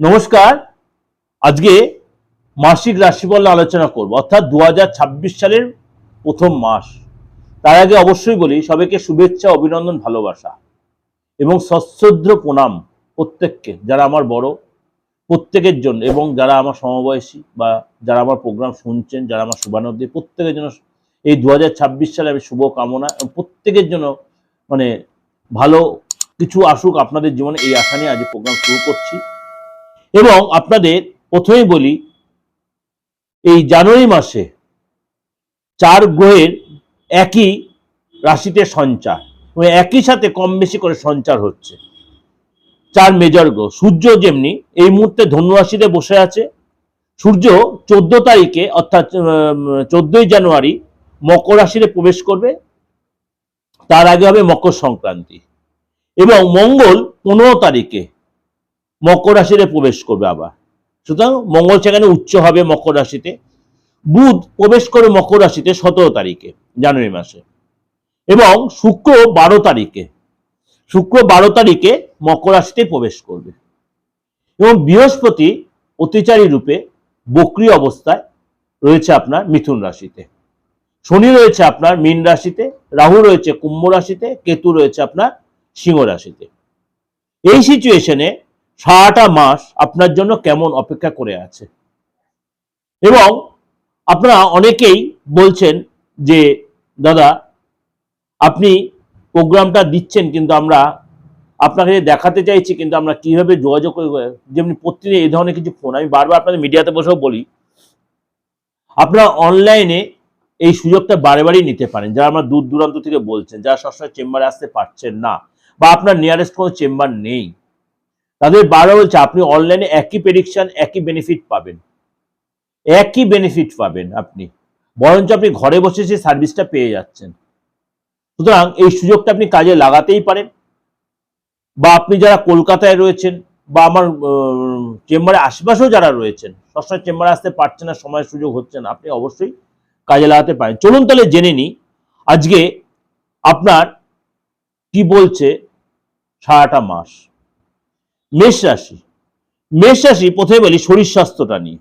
নমস্কার। আজকে মাসিক রাশিফল আলোচনা করব, অর্থাৎ দু হাজার ছাব্বিশ সালের প্রথম মাস। তার আগে অবশ্যই বলি, সবাইকে শুভেচ্ছা, অভিনন্দন, ভালোবাসা এবং সশ্রদ্র প্রণাম প্রত্যেককে, যারা আমার বড়, প্রত্যেকের জন্য এবং যারা আমার সমবয়সী বা যারা আমার প্রোগ্রাম শুনছেন, যারা আমার শুভানন্দী প্রত্যেকের জন্য এই দু হাজার ছাব্বিশ সালে আমি শুভ কামনা এবং প্রত্যেকের জন্য মানে ভালো কিছু আসুক আপনাদের জীবনে, এই আশা নিয়ে আজ প্রোগ্রাম শুরু করছি। এবং আপনাদের প্রথমেই বলি, এই জানুয়ারি মাসে চার গ্রহের একই রাশিতে সঞ্চার একই সাথে কম বেশি করে সঞ্চার হচ্ছে। চার মেজর গ্রহ, সূর্য যেমনি এই মুহূর্তে ধনু রাশিতে বসে আছে। সূর্য চোদ্দ তারিখে অর্থাৎ চোদ্দই জানুয়ারি মকর রাশিতে প্রবেশ করবে। তার আগে হবে মকর সংক্রান্তি এবং মঙ্গল পনেরো তারিখে মকর রাশিতে প্রবেশ করবে আবার। সুতরাং মঙ্গল সেখানে উচ্চ হবে মকর রাশিতে। বুধ প্রবেশ করে মকর রাশিতে সতেরো তারিখে, জানুয়ারি মাসে। এবং শুক্র বারো তারিখে, শুক্র বারো তারিখে মকর রাশিতে প্রবেশ করবে। এবং বৃহস্পতি অতিচারী রূপে বক্রি অবস্থায় রয়েছে আপনার মিথুন রাশিতে। শনি রয়েছে আপনার মীন রাশিতে, রাহু রয়েছে কুম্ভ রাশিতে, কেতু রয়েছে আপনার সিংহ রাশিতে। এই সিচুয়েশনে সারাটা মাস আপনার জন্য কেমন অপেক্ষা করে আছে। এবং আপনারা অনেকেই বলছেন যে, দাদা, আপনি প্রোগ্রামটা দিচ্ছেন কিন্তু আমরা আপনাকে দেখাতে চাইছি কিন্তু আমরা কীভাবে যোগাযোগ যেমনি প্রতিদিন এই ধরনের কিছু ফোন, আমি বারবার আপনাদের মিডিয়াতে বসেও বলি, আপনারা অনলাইনে এই সুযোগটা বারে বারেই নিতে পারেন। যারা আমরা দূর দূরান্ত থেকে বলছেন, যারা সবসময় চেম্বারে আসতে পারছেন না বা আপনার নিয়ারেস্ট কোনো চেম্বার নেই তাদের বারবার বলছে, আপনি অনলাইনে একই প্রেডিকশন একই বেনিফিট পাবেন। একই বেনিফিট পাবেন আপনি। বরঞ্চ আপনি ঘরে বসে সেই সার্ভিসটা পেয়ে যাচ্ছেন। সুতরাং এই সুযোগটা আপনি কাজে লাগাতেই পারেন। বা আপনি যারা কলকাতায় রয়েছেন বা আমার চেম্বারে আশেপাশেও যারা রয়েছেন, সবসময় চেম্বারে আসতে পারছেন না সময় সুযোগ হচ্ছে না, আপনি অবশ্যই কাজে লাগাতে পারেন। চলুন তাহলে জেনে নিই, আজকে আপনার কি বলছে সারাটা মাস? মেষ রাশি। মেষ রাশি প্রথমে বলি শরীর স্বাস্থ্যটা নিয়ে।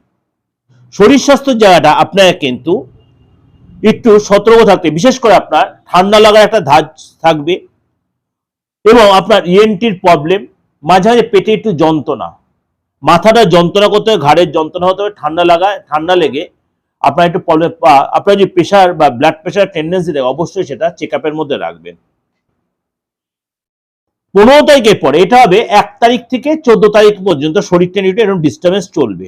শরীর স্বাস্থ্যের জায়গাটা আপনার কিন্তু একটু সতর্ক থাকতে, বিশেষ করে আপনার ঠান্ডা লাগার একটা ধাজ থাকবে এবং আপনার ইএনটির প্রবলেম মাঝে মাঝে পেটে একটু যন্ত্রণা। মাথাটা যন্ত্রণা করতে হবে ঘাড়ের যন্ত্রণা হতে হবে, ঠান্ডা লাগায় ঠান্ডা লেগে আপনার একটু প্রবলেম আপনার যে প্রেশার বা ব্লাড প্রেশার টেন্ডেন্সি থাকে, অবশ্যই সেটা চেক মধ্যে রাখবেন। পনেরো তারিখের পরে, এটা হবে এক তারিখ থেকে চোদ্দ তারিখ পর্যন্ত শরীরটা নিয়ে এরকম ডিস্টার্বেন্স চলবে।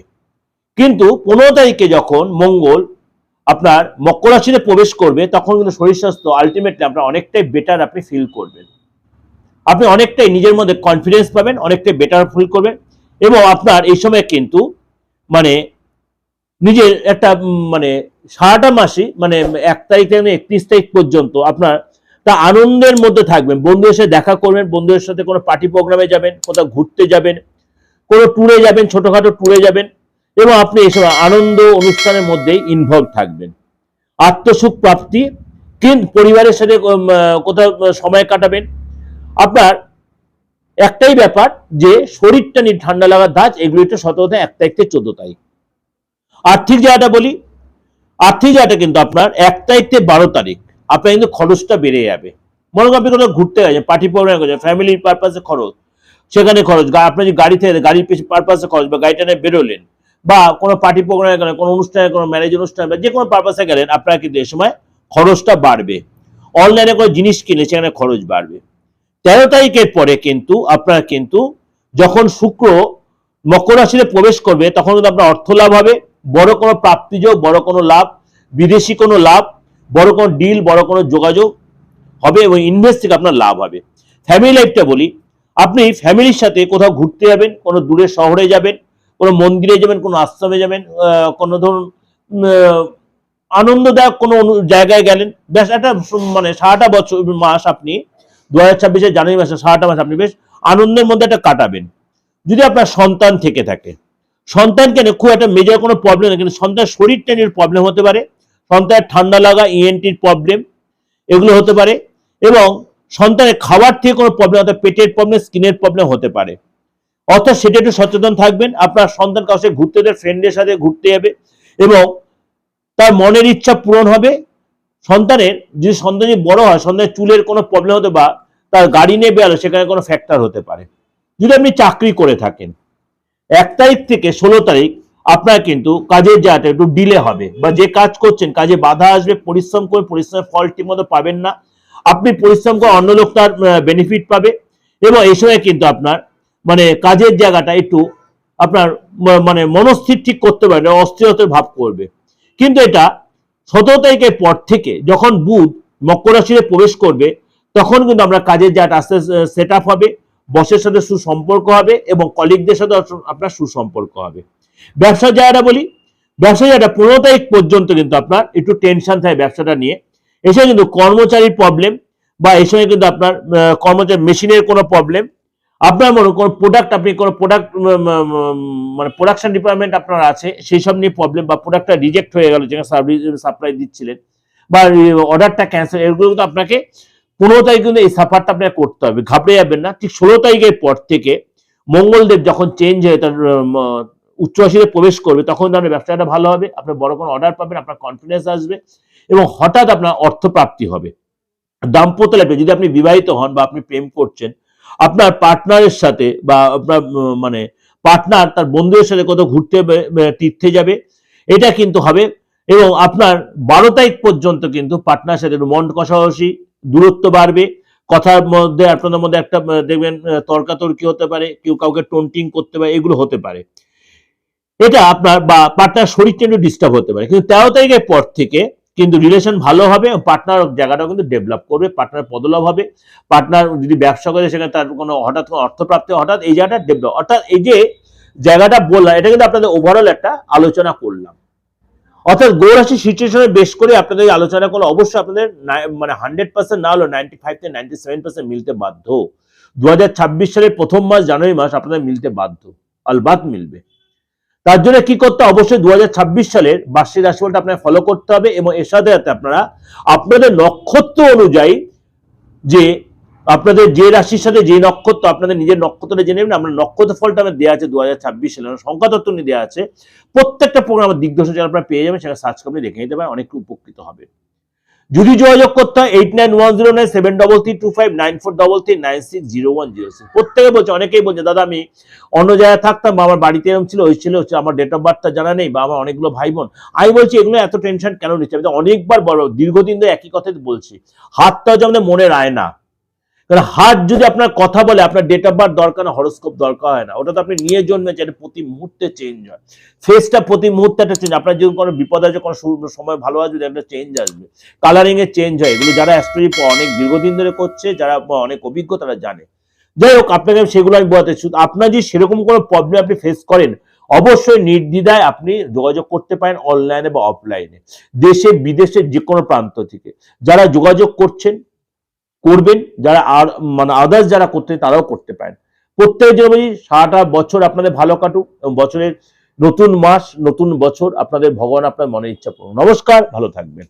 কিন্তু পনেরো তারিখে যখন মঙ্গল আপনার মকর রাশিতে প্রবেশ করবে, তখন কিন্তু শরীর স্বাস্থ্য আলটিমেটলি আপনার অনেকটাই বেটার আপনি ফিল করবেন। আপনি অনেকটাই নিজের মধ্যে কনফিডেন্স পাবেন, অনেকটাই বেটার ফিল করবেন এবং আপনার এই সময় কিন্তু মানে নিজের একটা মানে সারাটা মাসই মানে এক তারিখ থেকে একত্রিশ তারিখ পর্যন্ত আপনার তা আনন্দের মধ্যে থাকবেন। বন্ধুদের সাথে দেখা করবেন, বন্ধুদের সাথে কোনো পার্টি প্রোগ্রামে যাবেন, কোথাও ঘুরতে যাবেন, কোনো ট্যুরে যাবেন, ছোটখাটো ট্যুরে যাবেন এবং আপনি এইসব আনন্দ অনুষ্ঠানের মধ্যেই ইনভলভ থাকবেন। আত্মসুখ প্রাপ্তি কিন্তু পরিবারের সাথে কোথাও সময় কাটাবেন। আপনার একটাই ব্যাপার যে শরীরটা নিয়ে ঠান্ডা লাগার ধাঁচ, এগুলো একটু সতর্ক এক তারিখ থেকে চোদ্দ তারিখ। আর্থিক জায়গাটা বলি, আর্থিক জায়গাটা কিন্তু আপনার এক তারিখ থেকে বারো তারিখ। আপনার কিন্তু খরচটা বেড়ে যাবে। মনে করেন আপনি কোথাও ঘুরতে গেছেন পার্টি প্রোগ্রাম করছেন ফ্যামিলির পারপাসে খরচ, সেখানে খরচ, গা- আপনি যে গাড়ি থেকে, গাড়ির পারপাসে খরচ বা গাড়িটা নিয়ে বেরোলেন বা কোনো পার্টি প্রোগ্রামে গেলেন, কোনো অনুষ্ঠানে, কোনো ম্যারেজ অনুষ্ঠানে বা যে কোনো পারপাসে গেলেন, আপনার কিন্তু এ সময় খরচটা বাড়বে। অনলাইনে কোনো জিনিস কিনে সেখানে খরচ বাড়বে। তেরো তারিখের পরে কিন্তু আপনার কিন্তু যখন শুক্র মকর রাশিতে প্রবেশ করবে, তখন কিন্তু আপনার অর্থ লাভ হবে। বড় কোনো প্রাপ্তিযোগ বড় কোনো লাভ, বিদেশি কোনো লাভ বড় কোনো ডিল বড় কোনো যোগাযোগ হবে এবং ইনভেস্ট থেকে আপনার লাভ হবে। ফ্যামিলি লাইফটা বলি, আপনি ফ্যামিলির সাথে কোথাও ঘুরতে যাবেন, কোনো দূরে শহরে যাবেন, কোনো মন্দিরে যাবেন, কোনো আশ্রমে যাবেন কোনো ধরুন আনন্দদায়ক কোনো জায়গায় গেলেন বেশ একটা মানে সারাটা বছর, মাস আপনি দু হাজার ছাব্বিশে জানুয়ারি মাসে সারাটা মাস আপনি বেশ আনন্দের মধ্যে একটা কাটাবেন। যদি আপনার সন্তান থেকে থাকে, সন্তানকে নিয়ে খুব একটা মেজর কোনো প্রবলেম কিন্তু সন্তানের শরীরটা নিয়ে প্রবলেম হতে পারে সন্তানের ঠান্ডা লাগা ইএনটির প্রবলেম এগুলো হতে পারে। এবং সন্তানের খাবার থেকে কোনো প্রবলেম অর্থাৎ পেটের প্রবলেম স্কিনের প্রবলেম হতে পারে। অর্থাৎ সেটা একটু সচেতন থাকবেন। আপনার সন্তান কাছে ঘুরতে যাবে ফ্রেন্ডের সাথে ঘুরতে যাবে এবং তার মনের ইচ্ছা পূরণ হবে। সন্তানের, যদি সন্তান বড় হয়, সন্তানের চুলের কোনো প্রবলেম হতে বা তার গাড়ি নিয়ে বেরোলে সেখানে কোনো ফ্যাক্টর হতে পারে। যদি আপনি চাকরি করে থাকেন, এক তারিখ থেকে ষোলো তারিখ আপনার কিন্তু কাজের জায়গাটা একটু ডিলে হবে। বা যে কাজ করছেন, কাজে বাধা আসবে, পরিশ্রম করে পরিশ্রমের ফল ঠিকমতো পাবেন না। আপনি পরিশ্রম করে অন্য লোক তার বেনিফিট পাবে। এবং এই সময় কিন্তু আপনার মানে কাজের জায়গাটা একটু আপনার মানে মনস্থির ঠিক করতে পারবে অস্থিরতার ভাব করবে। কিন্তু এটা সতেরো তারিখের পর থেকে যখন বুধ মকর রাশিতে প্রবেশ করবে, তখন কিন্তু আমরা কাজের জায়গাটা আস্তে সেট আপ হবে বসের সাথে সুসম্পর্ক হবে এবং কলিগদের সাথে আপনার সুসম্পর্ক হবে। ব্যবসার জায়গাটা বলি ব্যবসার জায়গাটা পনেরো তারিখ পর্যন্ত কিন্তু আপনার একটু টেনশন থাকে ব্যবসাটা নিয়ে। এসে কিন্তু কর্মচারীর প্রবলেম বা এই সময় কিন্তু আপনার কর্মচারী মেশিনের কোনো প্রবলেম আপনার মনে কোনো প্রোডাক্ট আপনি কোনো প্রোডাক্ট মানে প্রোডাকশন ডিপার্টমেন্ট আপনার আছে, সেই সব নিয়ে প্রবলেম বা প্রোডাক্টটা রিজেক্ট হয়ে গেল, যেখানে সার্ভিস সাপ্লাই দিচ্ছিলেন বা অর্ডারটা ক্যান্সেল এগুলো কিন্তু আপনাকে পনেরো তারিখ কিন্তু এই সাফারটা আপনাকে করতে হবে। ঘাবড়ে যাবেন না। ঠিক ষোলো তারিখের পর থেকে মঙ্গলদেব যখন চেঞ্জ হয়ে, তার উচ্চ রাশিতে প্রবেশ করবে, তখন আপনার ব্যবসাটা ভালো হবে, আপনার বড় কোনো অর্ডার পাবেন, আপনার কনফিডেন্স আসবে এবং হঠাৎ আপনার অর্থপ্রাপ্তি হবে। দাম্পত্য লাইফে যদি আপনি বিবাহিত হন বা আপনি প্রেম করছেন, আপনার পার্টনারের সাথে বা আপনার মানে পার্টনার তার বন্ধুদের সাথে কোথাও ঘুরতে তীর্থে যাবে, এটা কিন্তু হবে এবং আপনার বারো তারিখ পর্যন্ত কিন্তু পার্টনার সাথে মন কষাকষি, দূরত্ব বাড়বে, কথার মধ্যে আপনাদের মধ্যে একটা দেখবেন তর্কাতর্কি হতে পারে, কেউ কাউকে টোন্টিং করতে পারে, এগুলো হতে পারে। এটা আপনার বা পার্টনার শরীরটা একটু ডিস্টার্ব হতে পারে। কিন্তু তেরো তারিখের পর থেকে কিন্তু রিলেশন ভালো হবে পার্টনার জায়গাটাও কিন্তু ডেভেলপ করবে পার্টনার পদলাভ হবে। পার্টনার যদি ব্যবসা করে সেখানে তার কোনো হঠাৎ কোনো অর্থপ্রাপ্তি হঠাৎ এই জায়গাটা ডেভেলপ অর্থাৎ এই যে জায়গাটা বললাম, এটা কিন্তু আপনাদের ওভারঅল একটা আলোচনা করলাম। অর্থাৎ গৌরাশি সিচুয়েশনে বেশ করে আপনাদের আলোচনা করলে অবশ্যই আপনাদের মানে হান্ড্রেড পার্সেন্ট না হলেও নাইনটি ফাইভ থেকে নাইনটি সেভেন পার্সেন্ট মিলতে বাধ্য। দু হাজার ছাব্বিশ সালের প্রথম মাস জানুয়ারি মাস আপনাদের মিলতে বাধ্য। আলবাত মিলবে। তার জন্য কি করতে? অবশ্যই দু হাজার ছাব্বিশ সালের বার্ষিক রাশিফলটা আপনার ফলো করতে হবে এবং এর সাথে সাথে আপনারা আপনাদের নক্ষত্র অনুযায়ী যে আপনাদের যে রাশির সাথে যে নক্ষত্র, আপনাদের নিজের নক্ষত্রটা জেনে নেবেন। আপনার নক্ষত্র ফলটা আমার দেওয়া আছে দু হাজার ছাব্বিশ সালে। সংখ্যা তত্ত্ব নিয়ে দেওয়া আছে। প্রত্যেকটা প্রোগ্রামের দিগ্দর্শন যেন আপনারা পেয়ে যাবেন, সেটা সার্চ করে দেখে নিতে পারেন। অনেক উপকৃত হবে যদি যোগাযোগ করতে হয় eight nine one zero nine seven double three two five nine four double three nine six zero one zero six প্রত্যেকে বলছে, অনেকেই বলছে, দাদা, আমি অন্য জায়গায় থাকতাম বা আমার বাড়িতে এরকম ছিল ওই ছিল হচ্ছে আমার ডেট অফ বার্থটা জানা নেই বা আমার অনেকগুলো ভাই বোন আমি বলছি, এগুলো এত টেনশন কেন নিচ্ছে? আমি অনেকবার বড়, দীর্ঘদিন ধরে একই কথাই বলছি। হাতটা হচ্ছে আমাদের রায় আয়না। কারণ হাত যদি আপনার কথা বলে, আপনার ডেট অফ বার্থ দরকার না হরস্কোপ দরকার হয় না। ওটা তো আপনি নিয়ে জন্মেছেন, এটা প্রতি মুহূর্তে চেঞ্জ হয়। ফেসটা প্রতি মুহূর্তে একটা চেঞ্জ আপনার যদি কোনো বিপদ আছে কোনো সময় ভালো আছে একটা চেঞ্জ আসবে। কালারিংয়ে চেঞ্জ হয়, এগুলো যারা অ্যাস্ট্রোলজি অনেক দীর্ঘদিন ধরে করছে, যারা অনেক অভিজ্ঞ, তারা জানে। যাই হোক, আপনাকে সেগুলো আমি শুধু আপনার যদি সেরকম কোনো প্রবলেম আপনি ফেস করেন, অবশ্যই নির্দ্বিধায় আপনি যোগাযোগ করতে পারেন অনলাইনে বা অফলাইনে দেশে, বিদেশে যে কোনো প্রান্ত থেকে। যারা যোগাযোগ করছেন করবেন, যারা আর মানে আদার্স যারা করতে তারাও করতে পারেন। প্রত্যেক বলি সারাটা বছর আপনাদের ভালো কাটুক এবং বছরের নতুন মাস, নতুন বছর আপনাদের ভগবান আপনার মনে ইচ্ছা পূরণ নমস্কার, ভালো থাকবেন।